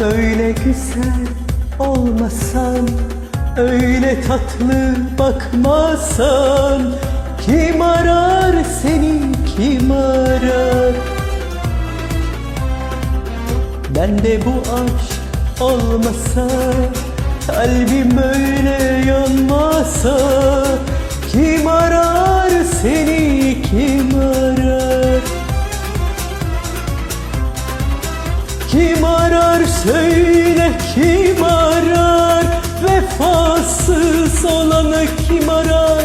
Böyle güzel olmasan Öyle tatlı bakmasan Kim arar seni kim arar? Ben de bu aşk olmasa Kalbim öyle Kim arar söyle kim arar? Vefasız olanı kim arar?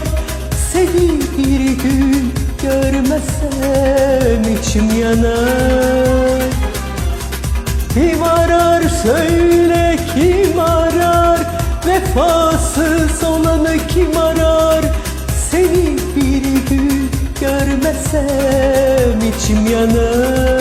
Seni bir gün görmesem içim yanar. Kim arar söyle kim arar? Vefasız olanı kim arar? Seni bir gün görmesem içim yanar